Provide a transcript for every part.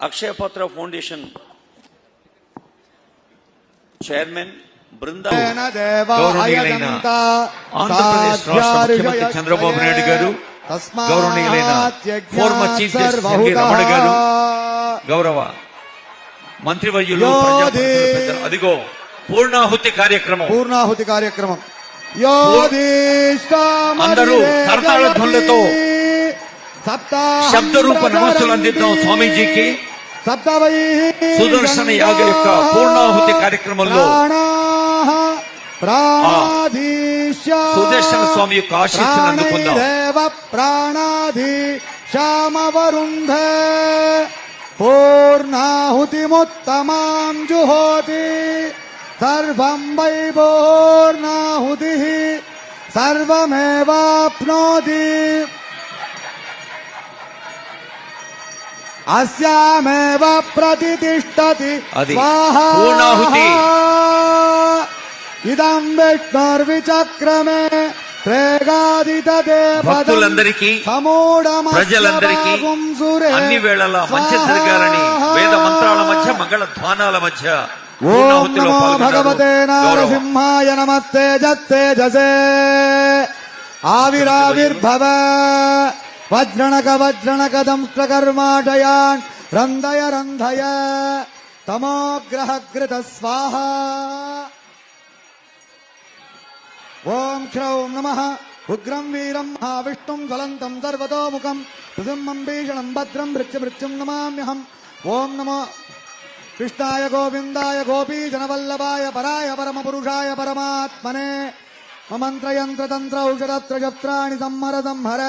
అక్షయపాత్ర foundation chairman Brinda గౌరవనీయులైన ఆంధ్రప్రదేశ్ రాష్ట్ర ముఖ్యమంత్రి చంద్రబాబు నాయుడు గారు గౌరవనీయులైన former chief justice N V Ramana garu గౌరవ మంత్రివర్యులు అదిగో పూర్ణాహుతి కార్యక్రమం పూర్ణాహుతి కార్యక్రమం అందరూ కరతాళ ధ్వనులతో శబ్ద రూప నమస్సులు అందిద్దాం స్వామీజీకి సుదర్శన యాగ యొక్క పూర్ణాహుతి కార్యక్రమంలో సుదర్శన స్వామి యొక్క ఆశీస్సులు అందుకుందాం. దేవ ప్రాణాధి శ్యామవరుంధ పూర్ణాహుతిముత్తమాం జుహోతి సర్వం వై పూర్ణాహుతి. సర్వమేవాప్నోతి. అస్యామేవ ప్రతిష్టతి పూర్ణాహుతి. ఇదం విష్ణుర్విచక్రమే భక్తులందరికీ, ప్రజలందరికీ అన్ని వేళలా మంచి జరగాలని వేద మంత్రాల మధ్య మంగళ ధ్వానాల మధ్య ఓం నమో. భగవతే నారసింహాయ నమస్తే జత్తే జసే। ఆవిరావిర్భవ। வஜ்ரணக வஜ்ரணகதம்ஷ்டகர்மாடயான் ரந்தய ரந்தய. தமோகிரகிருத ஸ்வாஹா. ஓம் ஸ்ரௌம் நம. உக்ரம் வீரம் மகாவிஷ்ணும் ஜலந்தம் சர்வதோமுகம். சிம்மம் பீஷணம் பத்ரம் மிருச்சு மிருச்சும் நமாமியம் ஓம் நமோ. கிருஷ்ணாய கோவிந்தாய கோபி ஜனவல்லபாய பராய பரமபுருஷாய பரமாத்மனே. மமந்திர யந்திர தந்திர ஔஷதத்ர சப்திராணி சம்மர சம்ஹர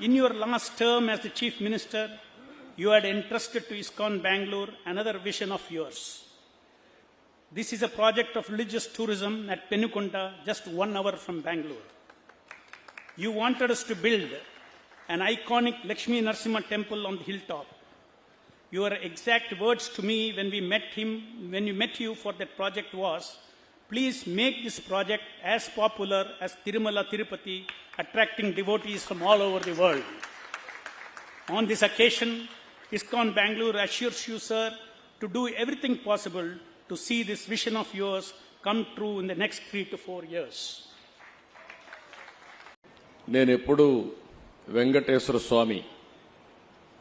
In your last term as the Chief Minister, you had entrusted to ISKCON Bangalore another vision of yours. This is a project of religious tourism at Penukonda, just one hour from Bangalore. You wanted us to build an iconic Lakshmi Narasimha temple on the hilltop Your exact words to me when we met him, when we met you for that project was, please make this project as popular as Tirumala Tirupati, attracting devotees from all over the world. On this occasion, ISKCON Bangalore assures you, sir, to do everything possible to see this vision of yours come true in the next three to four years. నేను ఎప్పుడు వెంకటేశ్వర స్వామి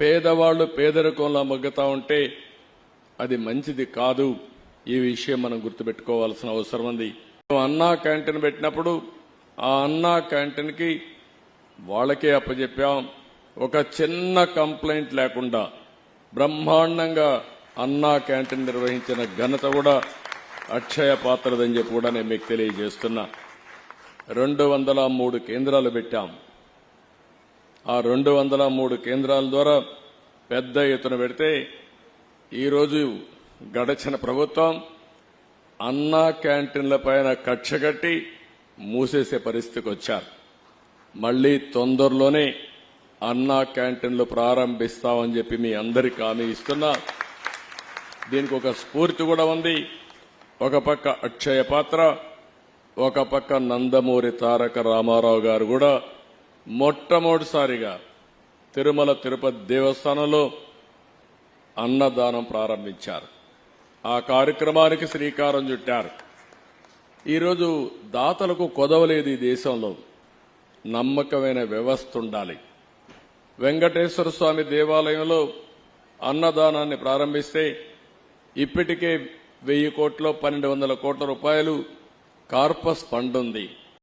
పేదవాళ్ళు పేదరికంలో మగ్గుతా ఉంటే అది మంచిది కాదు. ఈ విషయం మనం గుర్తుపెట్టుకోవాల్సిన అవసరం ఉంది. అన్నా క్యాంటీన్ పెట్టినప్పుడు ఆ అన్నా క్యాంటీన్కి వాళ్ళకే అప్పచెప్పాం ఒక చిన్న కంప్లైంట్ లేకుండా బ్రహ్మాండంగా అన్నా క్యాంటీన్ నిర్వహించిన ఘనత కూడా అక్షయ పాత్రదని చెప్పి కూడా నేను మీకు తెలియజేస్తున్నా. రెండు వందల మూడు కేంద్రాలు పెట్టాం. ఆ రెండు వందల మూడు కేంద్రాల ద్వారా పెద్ద ఎత్తున పెడితే ఈరోజు గడచిన ప్రభుత్వం అన్నా క్యాంటీన్ల పైన కక్ష కట్టి మూసేసే పరిస్థితికి వచ్చారు. మళ్ళీ తొందరలోనే అన్నా క్యాంటీన్లు ప్రారంభిస్తామని చెప్పి మీ అందరికి హామీ ఇస్తున్నా. దీనికి ఒక స్ఫూర్తి కూడా ఉంది. ఒక పక్క అక్షయ పాత్ర ఒక పక్క నందమూరి తారక రామారావు గారు కూడా మొట్టమొదటిసారిగా తిరుమల తిరుపతి దేవస్థానంలో అన్నదానం ప్రారంభించారు. ఆ కార్యక్రమానికి శ్రీకారం చుట్టారు. ఈరోజు దాతలకు కొదవలేదు ఈ దేశంలో. నమ్మకమైన వ్యవస్థ ఉండాలి. వెంకటేశ్వర స్వామి దేవాలయంలో అన్నదానాన్ని ప్రారంభిస్తే ఇప్పటికే వెయ్యి కోట్లో పన్నెండు వందల కోట్ల రూపాయలు కార్పస్ ఫండ్ ఉంది.